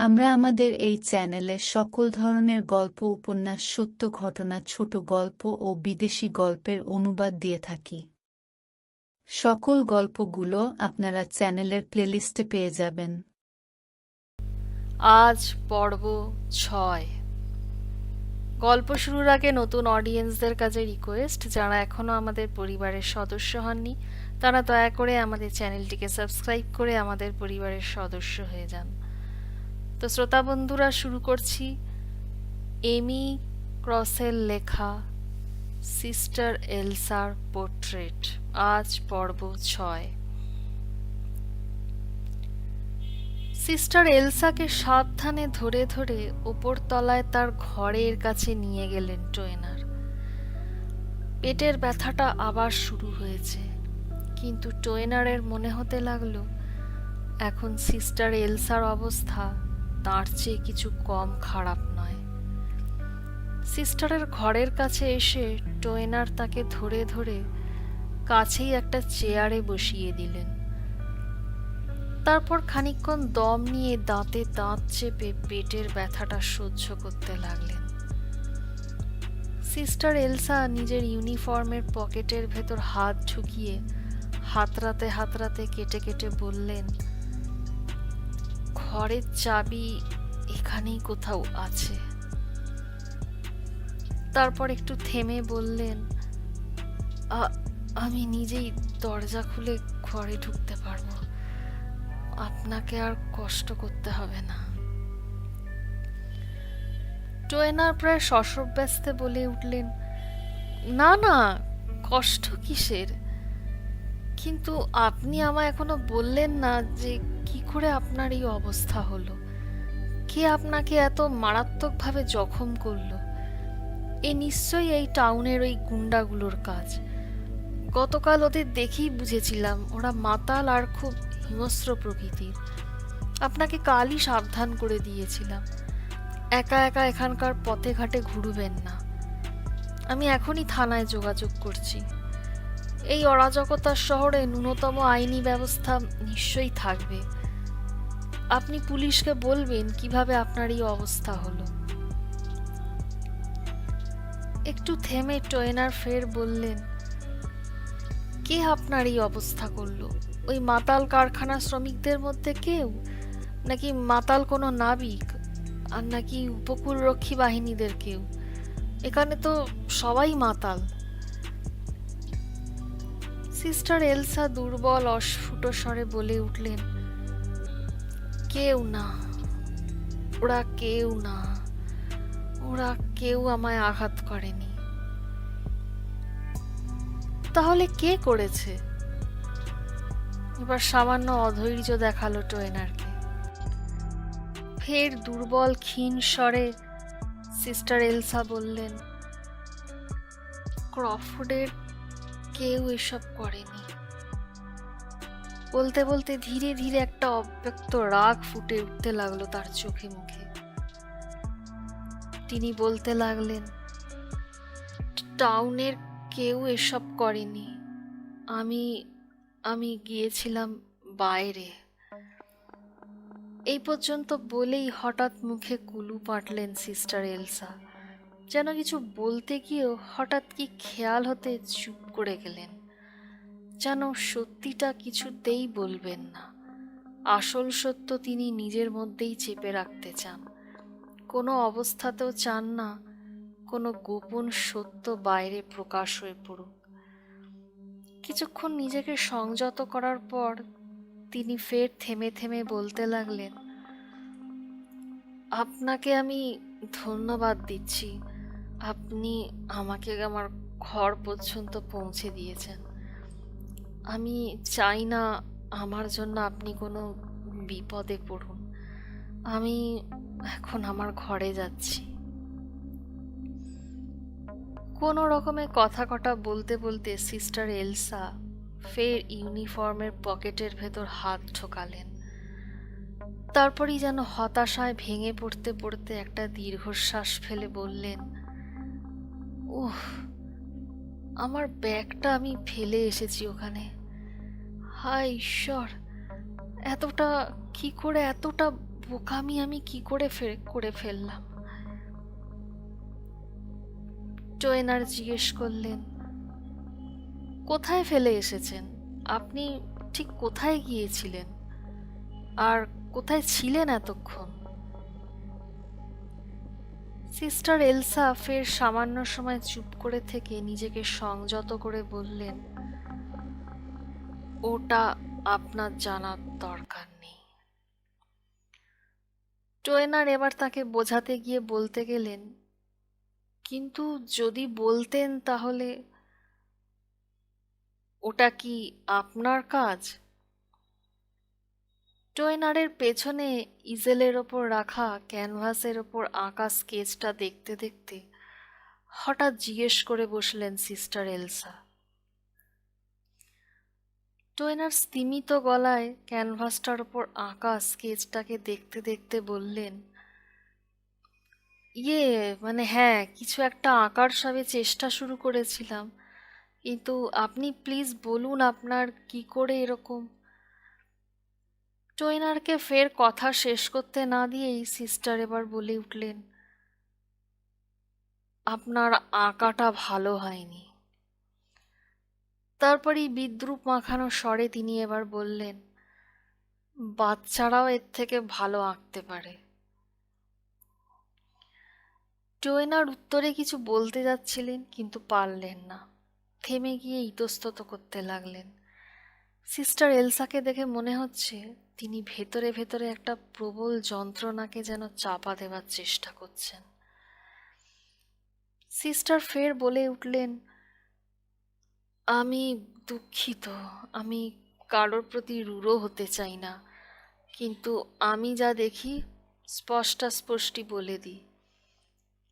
আমরা আমাদের এই চ্যানেলে সকল ধরনের গল্প, উপন্যাস, সত্য ঘটনা, ছোট গল্প ও বিদেশি গল্পের অনুবাদ দিয়ে থাকি। সকল গল্পগুলো আপনারা চ্যানেলের প্লেলিস্টে পেয়ে যাবেন। আজ পর্ব ছয়। গল্প শুরুর আগে নতুন অডিয়েন্সদের কাছে রিকোয়েস্ট, যারা এখনও আমাদের পরিবারের সদস্য হননি, তারা দয়া করে আমাদের চ্যানেলটিকে সাবস্ক্রাইব করে আমাদের পরিবারের সদস্য হয়ে যান। তো শ্রোতা বন্ধুরা, শুরু করছি। এমি ক্রসের লেখা সিস্টার এলসার পোর্ট্রেট, আজ পর্ব ছয়। সিস্টার এলসাকে সাবধানে ধরে ধরে ওপর তলায় তার ঘরের কাছে নিয়ে গেলেন টোয়েনার পেটের ব্যথাটা আবার শুরু হয়েছে, কিন্তু টোয়েনারের মনে হতে লাগল, এখন সিস্টার এলসার অবস্থা তার চেয়ে কিছু কম খারাপ নয়। সিস্টারের ঘরের কাছে এসে টোয়েনার তাকে ধরে ধরে কাছেই একটা চেয়ারে বসিয়ে দিলেন। তারপর খানিকক্ষণ দম নিয়ে দাঁতে দাঁত চেপে পেটের ব্যথাটা সহ্য করতে লাগলেন। সিস্টার এলসা নিজের ইউনিফর্মের পকেটের ভেতর হাত ঢুকিয়ে হাতরাতে হাতরাতে কেটে কেটে বললেন ঘরের চাবি এখানেই কোথাও আছে। তারপর একটু থেমে বললেন আমি নিজেই দরজা খুলে ঘরে ঢুকতে পারব। আপনাকে আর কষ্ট করতে হবে না। টোয়েনার প্রায় শশব্যস্তে বলে উঠলেন, না না, কষ্ট কিসের? কিন্তু আপনি আমায় এখনও বললেন না যে কি করে আপনার এই অবস্থা হলো? কে আপনাকে এত মারাত্মকভাবে জখম করল? এ নিশ্চয়ই এই টাউনের ওই গুন্ডাগুলোর কাজ। গতকাল ওদের দেখেই বুঝেছিলাম, ওরা মাতাল আর খুব হিংস্র প্রকৃতির। আপনাকে কালই সাবধান করে দিয়েছিলাম। একা একা এখানকার পথে ঘাটে ঘুরবেন না। আমি এখনই থানায় যোগাযোগ করছি। এই অরাজকতার শহরে ন্যূনতম আইনি ব্যবস্থা নিশ্চয়ই থাকবে। আপনি পুলিশকে বলবেন কীভাবে আপনার এই অবস্থা হলো। একটু থেমে টোয়েনার ফের বললেন, কে আপনার এই অবস্থা করল? ওই মাতাল কারখানা শ্রমিকদের মধ্যে কেউ? নাকি মাতাল কোনো নাবিক? আর নাকি উপকূলরক্ষী বাহিনীদের কেউ? এখানে তো সবাই মাতাল। সিস্টার এলসা দুর্বল অস্ফুট স্বরে বলে উঠলেন কেউ না। ওরা কেউ না। ওরা কেউ আমায় আঘাত করেনি। তাহলে কে করেছে? এবার সামান্য অধৈর্য দেখাল টোয়েনারকে ফের দুর্বল, ক্ষীণ স্বরে সিস্টার এলসা বললেন, ক্রফোর্ডের কেউ এসব করেনি। বলতে বলতে ধীরে ধীরে একটা অব্যক্ত রাগ ফুটে উঠতে লাগল তার চোখে মুখে। তিনি বলতে লাগলেন, টাউনের কেউ এসব করেনি। আমি আমি গিয়েছিলাম বাইরে। এই পর্যন্ত বলেই হঠাৎ মুখে কুলু পাটলেন সিস্টার এলসা। যেন কিছু বলতে গিয়েও হঠাৎ কি খেয়াল হতে চুপ করে গেলেন। যেন সত্যিটা কিছুতেই বলবেন না। আসল সত্য তিনি নিজের মধ্যেই চেপে রাখতে চান। কোনো অবস্থাতেও চান না, কোনো গোপন সত্য বাইরে প্রকাশ হয়ে পড়ুক। কিছুক্ষণ নিজেকে সংযত করার পর তিনি ফের থেমে থেমে বলতে লাগলেন, আপনাকে আমি ধন্যবাদ দিচ্ছি। আপনি আমাকে আমার ঘর পর্যন্ত পৌঁছে দিয়েছেন। আমি চাই না আমার জন্য আপনি কোনো বিপদে পড়ুন। আমি এখন আমার ঘরে যাচ্ছি। কোনো রকমে কথা কটা বলতে বলতে সিস্টার এলসা ফের ইউনিফর্মের পকেটের ভেতর হাত ঢোকালেন। তারপরই যেন হতাশায় ভেঙে পড়তে পড়তে একটা দীর্ঘশ্বাস ফেলে বললেন, উহ আমার ব্যাগটা আমি ফেলে এসেছি ওখানে। হায় ঈশ্বর, এতটা কি করে, এতটা বোকামি আমি কি করে করে ফেললাম? জয়েনার জিজ্ঞেস করলেন, কোথায় ফেলে এসেছেন? আপনি ঠিক কোথায় গিয়েছিলেন? আর কোথায় ছিলেন এতক্ষণ? সিস্টার এলসা ফের সামান্য সময় চুপ করে থেকে নিজেকে সংযত করে বললেন, ওটা আপনার জানার দরকার নেই। টোয়েনার এবার তাকে বোঝাতে গিয়ে বলতে গেলেন, কিন্তু যদি বলতেন তাহলে ওটা কি আপনার কাজ? টোয়েনারের পেছনে ইজেলের ওপর রাখা ক্যানভাসের ওপর আঁকা স্কেচটা দেখতে দেখতে হঠাৎ জিজ্ঞেস করে বসলেন সিস্টার এলসা। টোয়েনার স্তিমিত গলায় ক্যানভাসটার ওপর আঁকা স্কেচটাকে দেখতে দেখতে বললেন ইয়ে মানে হ্যাঁ কিছু একটা আঁকার সবে চেষ্টা শুরু করেছিলাম। কিন্তু আপনি প্লিজ বলুন আপনার কি করে এরকম? টোয়েনারকে ফের কথা শেষ করতে না দিয়েই সিস্টার এবার বলে উঠলেন, আপনার আঁকাটা ভালো হয়নি। তারপরই বিদ্রুপ মাখানো স্বরে তিনি এবার বললেন, বাচ্চারাও এর থেকে ভালো আঁকতে পারে। টোয়েনার উত্তরে কিছু বলতে যাচ্ছিলেন, কিন্তু পারলেন না। থেমে গিয়ে ইতস্তত করতে লাগলেন। সিস্টার এলসাকে দেখে মনে হচ্ছে তিনি ভেতরে ভেতরে একটা প্রবল যন্ত্রণাকে যেন চাপা দেওয়ার চেষ্টা করছেন। সিস্টার ফের বলে উঠলেন, আমি দুঃখিত, আমি কারোর প্রতি রূঢ় হতে চাই না, কিন্তু আমি যা দেখি স্পষ্টাস্পষ্টি বলে দিই।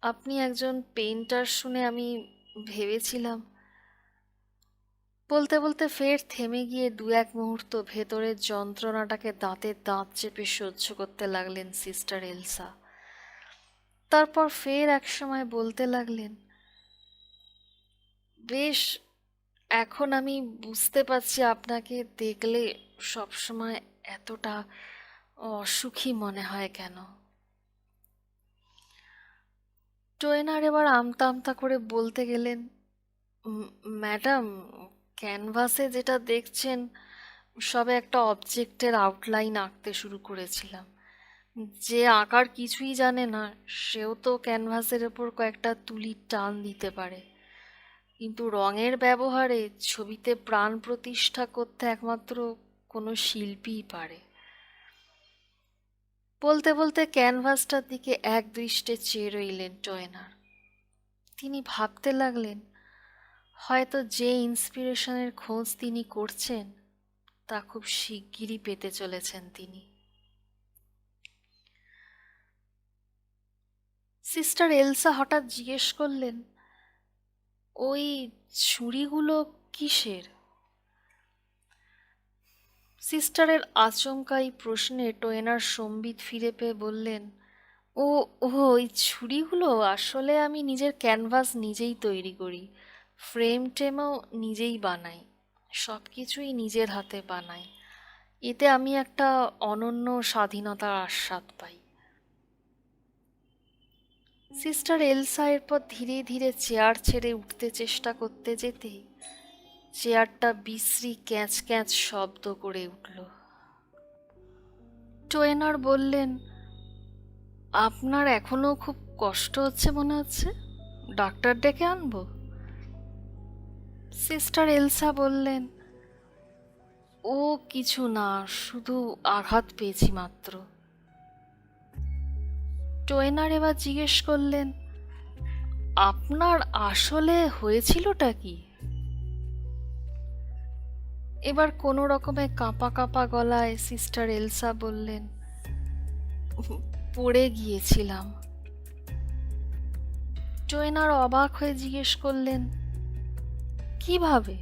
আপনি একজন পেইন্টার শুনে আমি ভেবেছিলাম বলতে বলতে ফের থেমে গিয়ে দু এক মুহূর্ত ভেতরের যন্ত্রণাটাকে দাঁতের দাঁত চেপে সহ্য করতে লাগলেন সিস্টার এলসা। তারপর ফের এক সময় বলতে লাগলেন, বেশ, এখন আমি বুঝতে পারছি আপনাকে দেখলে সবসময় এতটা অসুখী মনে হয় কেন? টোয়েনার এবার আমতা আমতা করে বলতে গেলেন ম্যাডাম ক্যানভাসে যেটা দেখছেন, সবে একটা অবজেক্টের আউটলাইন আঁকতে শুরু করেছিলাম। যে আঁকার কিছুই জানে না, সেও তো ক্যানভাসের ওপর কয়েকটা তুলির টান দিতে পারে। কিন্তু রঙের ব্যবহারে ছবিতে প্রাণ প্রতিষ্ঠা করতে একমাত্র কোনো শিল্পীই পারে। বলতে বলতে ক্যানভাসটার দিকে এক দৃষ্টে চেয়ে রইলেন টয়নার তিনি ভাবতে লাগলেন হয়তো যে ইন্সপিরেশনের খোঁজ তিনি করছেন, তা খুব শিগগিরই পেতে চলেছেন তিনি। সিস্টার এলসা হঠাৎ জিজ্ঞেস করলেন, ওই ছুরিগুলো কিসের? সিস্টারের আচমকাই প্রশ্নে টোয়েনার সম্বিত ফিরে পেয়ে বললেন, ও ওই ছুরিগুলো আসলে আমি নিজের ক্যানভাস নিজেই তৈরি করি। ফ্রেম টেমও নিজেই বানাই সব কিছুই নিজের হাতে বানাই। এতে আমি একটা অনন্য স্বাধীনতার আস্বাদ পাই। সিস্টার এলসা এরপর ধীরে ধীরে চেয়ার ছেড়ে উঠতে চেষ্টা করতে যেতেই চেয়ারটা বিশ্রী ক্যাঁচ ক্যাঁচ শব্দ করে উঠল। টোয়েনার বললেন, আপনার এখনও খুব কষ্ট হচ্ছে মনে হচ্ছে? ডাক্তার ডেকে আনব? সিস্টার এলসা বললেন, ও কিছু না, শুধু আঘাত পেয়েছি মাত্র। টোয়েনার এবার জিজ্ঞেস করলেন, আপনার আসলে হয়েছিলটা কি? এবার কোনো রকমে কাঁপা কাঁপা গলায় সিস্টার এলসা বললেন, পড়ে গিয়েছিলাম। টোয়েনার অবাক হয়ে জিজ্ঞেস করলেন কীভাবে?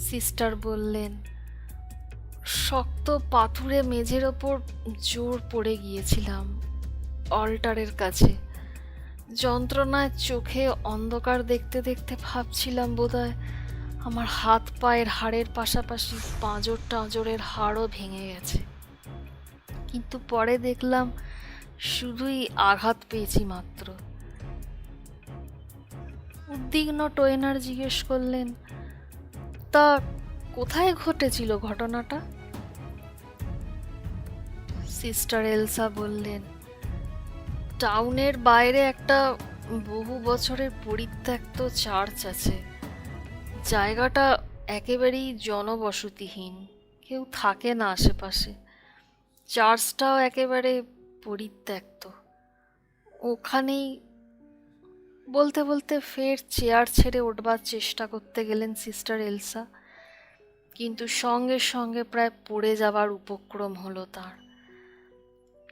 সিস্টার বললেন, শক্ত পাথুরে মেঝের ওপর জোর পড়ে গিয়েছিলাম অল্টারের কাছে। যন্ত্রণায় চোখে অন্ধকার দেখতে দেখতে ভাবছিলাম বোধহয় আমার হাত পায়ের হাড়ের পাশাপাশি পাঁজর টাঁজরের হাড়ও ভেঙে গেছে। কিন্তু পরে দেখলাম শুধুই আঘাত পেয়েছি মাত্র। উদ্বিগ্ন টোয়েনার জিজ্ঞেস করলেন, তা কোথায় ঘটেছিল ঘটনাটা? সিস্টার এলসা বললেন, টাউনের বাইরে একটা বহু বছরের পরিত্যক্ত চার্চ আছে। জায়গাটা একেবারেই জনবসতিহীন, কেউ থাকে না আশেপাশে। চার্চটাও একেবারে পরিত্যক্ত। ওখানেই বলতে বলতে ফের চেয়ার ছেড়ে উঠবার চেষ্টা করতে গেলেন সিস্টার এলসা। কিন্তু সঙ্গে সঙ্গে প্রায় পড়ে যাবার উপক্রম হলো তার।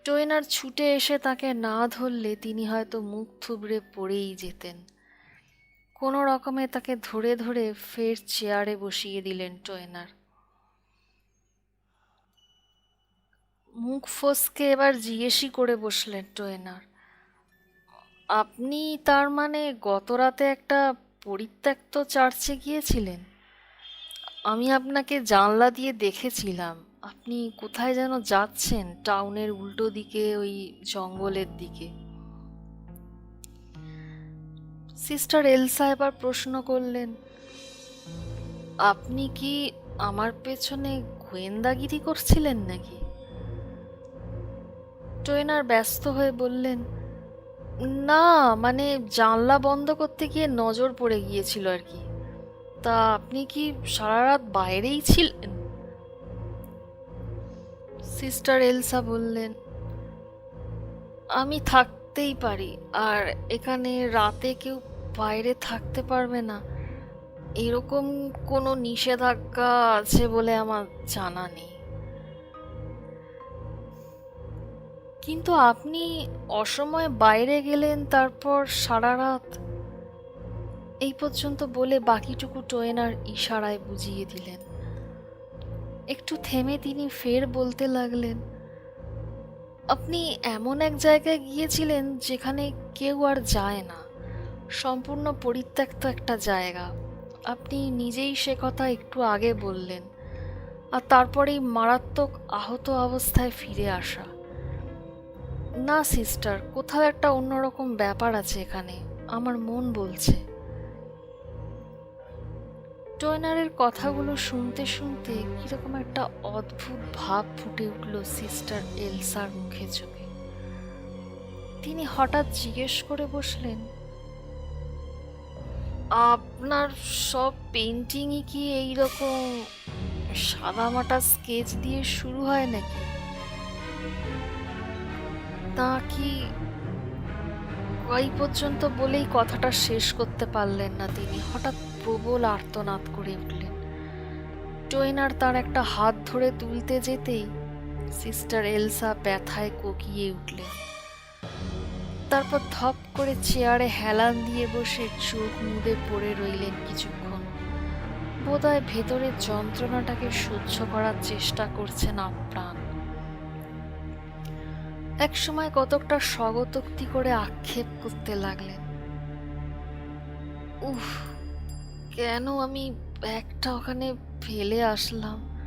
টোয়েনার ছুটে এসে তাকে না ধরলে তিনি হয়তো মুখ থুবড়ে পড়েই যেতেন। কোনো রকমে তাকে ধরে ধরে ফের চেয়ারে বসিয়ে দিলেন টোয়েনার মুখ ফসকে এবার জিজ্ঞেসই করে বসলেন টোয়েনার আপনি তার মানে গত রাতে একটা পরিত্যক্ত চার্চে গিয়েছিলেন? আমি আপনাকে জানলা দিয়ে দেখেছিলাম। আপনি কোথায় যেন যাচ্ছেন টাউনের উল্টো দিকে, ওই জঙ্গলের দিকে। সিস্টার এলসা এবার প্রশ্ন করলেন, আপনি কি আমার পেছনে গোয়েন্দাগিরি করছিলেন নাকি? ট্রেনার ব্যস্ত হয়ে বললেন না মানে জানলা বন্ধ করতে গিয়ে নজর পড়ে গিয়েছিল আর কি। তা আপনি কি সারা রাত বাইরেই ছিলেন? সিস্টার এলসা বললেন, আমি থাকতেই পারি, আর এখানে রাতে কেউ বাইরে থাকতে পারবে না। এরকম কোনো নিষেধাজ্ঞা আছে বলে আমার জানা নেই। কিন্তু আপনি অসময়ে বাইরে গেলেন, তারপর সারা রাত এই পর্যন্ত বলে বাকিটুকু টোয়েনার ইশারায় বুঝিয়ে দিলেন। একটু থেমে তিনি ফের বলতে লাগলেন, আপনি এমন এক জায়গায় গিয়েছিলেন যেখানে কেউ আর যায় না। সম্পূর্ণ পরিত্যক্ত একটা জায়গা। আপনি নিজেই সে কথা একটু আগে বললেন, আর তারপরেই মারাত্মক আহত অবস্থায় ফিরে আসা। না সিস্টার কোথাও একটা অন্যরকম ব্যাপার আছে এখানে। আমার মন বলছে। টয়নারের কথাগুলো শুনতে শুনতে কীরকম একটা অদ্ভুত ভাব ফুটে উঠল সিস্টার এলসার মুখে চোখে। তিনি হঠাৎ জিজ্ঞেস করে বসলেন, আপনার সব পেন্টিংই কি এইরকম সাদামাটা স্কেচ দিয়ে শুরু হয় নাকি? তা কি কই পর্যন্ত বলেই কথাটা শেষ করতে পারলেন না তিনি। হঠাৎ প্রবল আর্তনাদ করে উঠলেন। টোয়েনার তার একটা হাত ধরে তুলতে যেতেই সিস্টার এলসা ব্যথায় কোকিয়ে উঠলেন। তারপর ধপ করে চেয়ারে হেলান দিয়ে বসে চোখ মুদে পড়ে রইলেন কিছুক্ষণ। বোধহয় ভেতরের যন্ত্রণাটাকে সহ্য করার চেষ্টা করছেন আপ্রাণ। একসময় কতকটা স্বগতোক্তি করে আক্ষেপ করতে লাগলেন। উফ, কেন আমি ব্যাগটা ওখানে ফেলে আসলাম?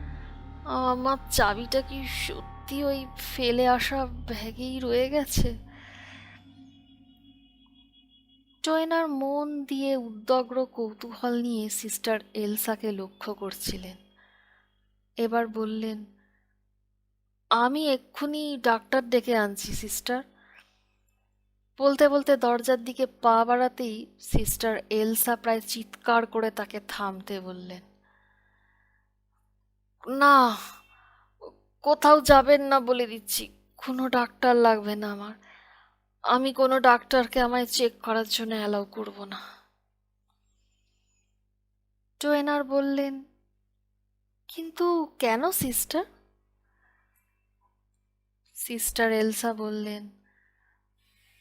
আমার চাবিটা কি সত্যি ওই ফেলে আসা ব্যাগেই রয়ে গেছে? টয়নার মন দিয়ে উদ্দগ্র কৌতূহল নিয়ে সিস্টার এলসাকে লক্ষ্য করছিলেন। এবার বললেন আমি এক্ষুনি ডাক্তার ডেকে আনছি, সিস্টার। বলতে বলতে দরজার দিকে পা বাড়াতেই সিস্টার এলসা প্রায় চিৎকার করে তাকে থামতে বললেন। না, কোথাও যাবেন না বলে দিচ্ছি, কোনো ডাক্তার লাগবে না আমার। আমি কোনো ডাক্তারকে আমায় চেক করার জন্য অ্যালাউ করব না। টোয়েনার বললেন, কিন্তু কেন, সিস্টার? সিস্টার এলসা বললেন,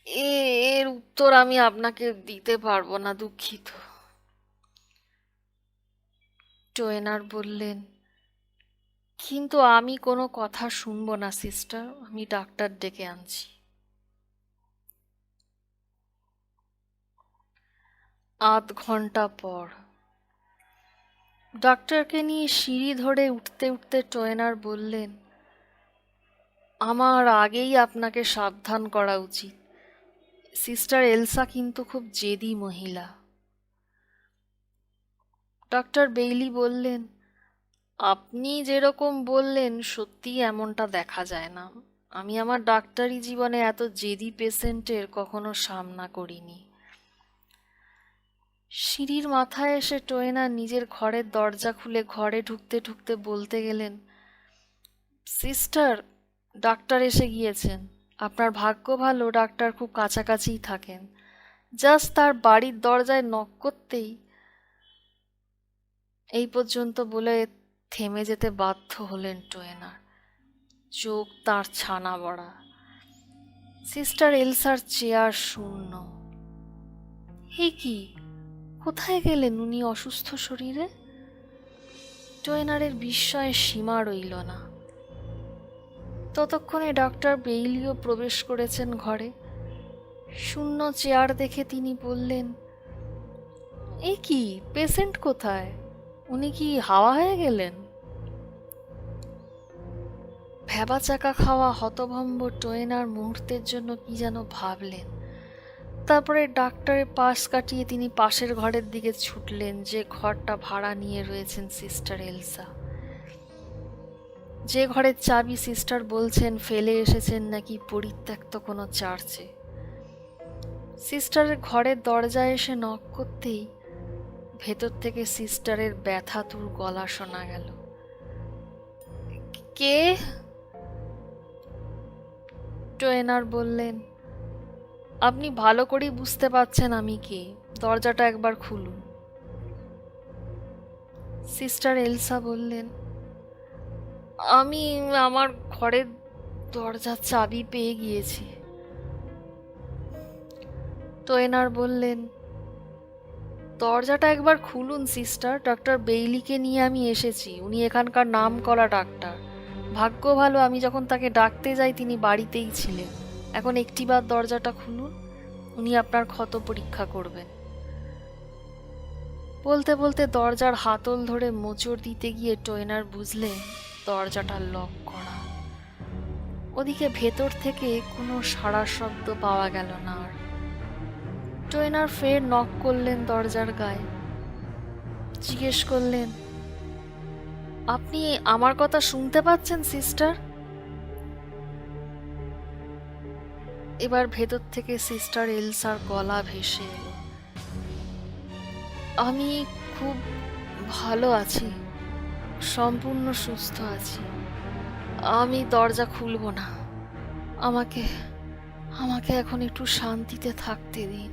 এ- এর উত্তর আমি আপনাকে দিতে পারব না, দুঃখিত। টোয়েনার বললেন, কিন্তু আমি কোনো কথা শুনব না সিস্টার আমি ডাক্তার ডেকে আনছি। আধ ঘণ্টা পর ডাক্তারকে নিয়ে সিঁড়ি ধরে উঠতে উঠতে টোয়েনার বললেন আমার আগেই আপনাকে সাবধান করা উচিত। সিস্টার এলসা কিন্তু খুব জেদি মহিলা। ডক্টর বেইলি বললেন, আপনি যেরকম বললেন সত্যি এমনটা দেখা যায় না। আমি আমার ডাক্তারি জীবনে এত জেদি পেশেন্টের কখনো সামনা করিনি। সিঁড়ির মাথায় এসে টোয়েনা নিজের ঘরের দরজা খুলে ঘরে ঢুকতে ঢুকতে বলতে গেলেন, সিস্টার ডাক্তার এসে গিয়েছেন। আপনার ভাগ্য ভালো, ডাক্তার খুব কাছাকাছিই থাকেন। জাস্ট তার বাড়ির দরজায় নক করতেই এই পর্যন্ত বলে থেমে যেতে বাধ্য হলেন টোয়েনার। চোখ তার ছানা বড়া। সিস্টার এলসার চেয়ার শূন্য। হে কি? কোথায় গেলেন উনি অসুস্থ শরীরে? টোয়েনারের বিস্ময়ের সীমা রইল না। ততক্ষণে ডক্টর বেইলিও প্রবেশ করেছেন ঘরে। শূন্য চেয়ার দেখে তিনি বললেন, এ কি, পেশেন্ট কোথায়? উনি কি হাওয়া হয়ে গেলেন? ভেবা চাকা খাওয়া হতভম্ব টোয়েনার মুহূর্তের জন্য কি যেন ভাবলেন। তারপরে ডাক্তারের পাশ কাটিয়ে তিনি পাশের ঘরের দিকে ছুটলেন, যে ঘরটা ভাড়া নিয়ে রয়েছেন সিস্টার এলসা। যে ঘরের চাবি সিস্টার বলছেন, ফেলে এসেছেন নাকি পরিত্যক্ত কোনো চার্চে সিস্টারের ঘরের দরজায় এসে নক করতেই ভেতর থেকে সিস্টারের ব্যথাতুর গলা শোনা গেল। কে? টোয়েনার বললেন, আপনি ভালো করেই বুঝতে পারছেন আমি কে। দরজাটা একবার খুলুন। সিস্টার এলসা বললেন আমি আমার ঘরের দরজার চাবি পেয়ে গিয়েছি। টোয়েনার বললেন, দরজাটা একবার খুলুন, সিস্টার। ডক্টর বেইলিকে নিয়ে আমি এসেছি। উনি এখানকার নাম করা ডাক্তার। ভাগ্য ভালো, আমি যখন তাকে ডাকতে যাই, তিনি বাড়িতেই ছিলেন। এখন একটিবার দরজাটা খুলুন। উনি আপনার ক্ষত পরীক্ষা করবেন। বলতে বলতে দরজার হাতল ধরে মোচড় দিতে গিয়ে টোয়েনার বুঝলেন দরজাটা লক করা। ওদিকে ভেতর থেকে কোনো সাড়া শব্দ পাওয়া গেল না আর। টোয়েনার ফের নক করলেন দরজার গায়ে। জিজ্ঞেস করলেন, আপনি আমার কথা শুনতে পাচ্ছেন, সিস্টার? এবার ভেতর থেকে সিস্টার এলসার গলা ভেসে এলো। আমি খুব ভালো আছি। সম্পূর্ণ সুস্থ আছি। আমি দরজা খুলব না। আমাকে আমাকে এখন একটু শান্তিতে থাকতে দিন।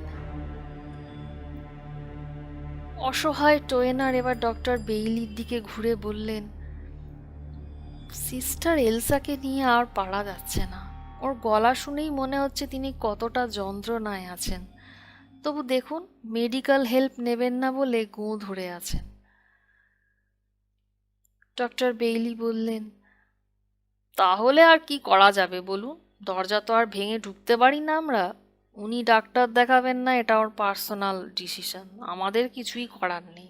অসহায় টোয়েনার এবার ডক্টর বেইলির দিকে ঘুরে বললেন, সিস্টার এলসাকে নিয়ে আর পারা যাচ্ছে না। ওর গলা শুনেই মনে হচ্ছে তিনি কতটা যন্ত্রণায় আছেন। তবু দেখুন মেডিকেল হেল্প নেবেন না বলে গো ধরে আছেন। ডক্টর বেইলি বললেন, তাহলে আর কি করা যাবে বলুন? দরজা তো আর ভেঙে ঢুকতে পারি না আমরা। উনি ডাক্তার দেখাবেন না, এটা ওর পার্সোনাল ডিসিশন। আমাদের কিছুই করার নেই।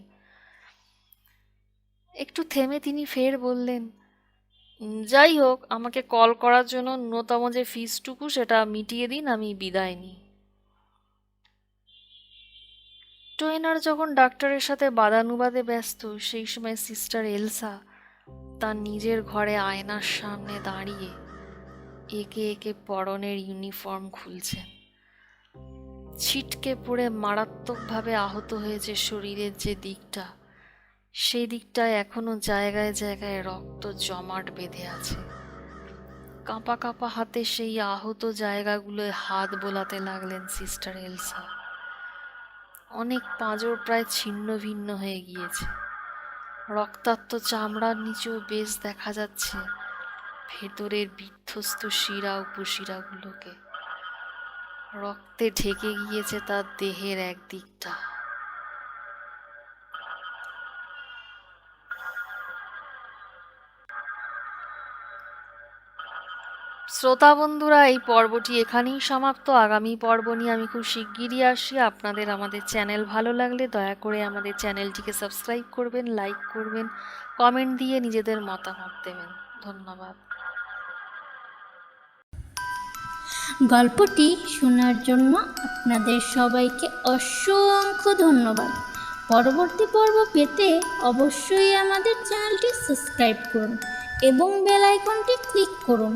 একটু থেমে তিনি ফের বললেন, যাই হোক, আমাকে কল করার জন্য ন্যূনতম যে ফিসটুকু সেটা মিটিয়ে দিন, আমি বিদায় নিই। টোয়েনার যখন ডাক্তারের সাথে বাদানুবাদে ব্যস্ত, সেই সময় সিস্টার এলসা তার নিজের ঘরে আয়নার সামনে দাঁড়িয়ে একে একে পরনের ইউনিফর্ম খুলছেন ছিটকে পড়ে মারাত্মকভাবে আহত হয়েছে শরীরের যে দিকটা, সেই দিকটায় এখনও জায়গায় জায়গায় রক্ত জমাট বেঁধে আছে। কাঁপা কাঁপা হাতে সেই আহত জায়গাগুলোয় হাত বোলাতে লাগলেন সিস্টার এলসা। অনেক পাঁজর প্রায় ছিন্ন ভিন্ন হয়ে গিয়েছে। রক্তাক্ত চামড়ার নিচেও বেশ দেখা যাচ্ছে ভেতরের বিধ্বস্ত শিরা উপশিরাগুলোকে রক্তে ঢেকে গিয়েছে তার দেহের এক শ্রোতা বন্ধুরা, এই পর্বটি এখানেই সমাপ্ত। আগামী পর্ব নিয়ে আমি খুব শিগগিরই আসি আপনাদের আমাদের চ্যানেল ভালো লাগলে দয়া করে আমাদের চ্যানেলটিকে সাবস্ক্রাইব করবেন, লাইক করবেন, কমেন্ট দিয়ে নিজেদের মতামত দেবেন। ধন্যবাদ। গল্পটি শোনার জন্য আপনাদের সবাইকে অসংখ্য ধন্যবাদ। পরবর্তী পর্ব পেতে অবশ্যই আমাদের চ্যানেলটি সাবস্ক্রাইব করুন এবং বেল আইকনটি ক্লিক করুন।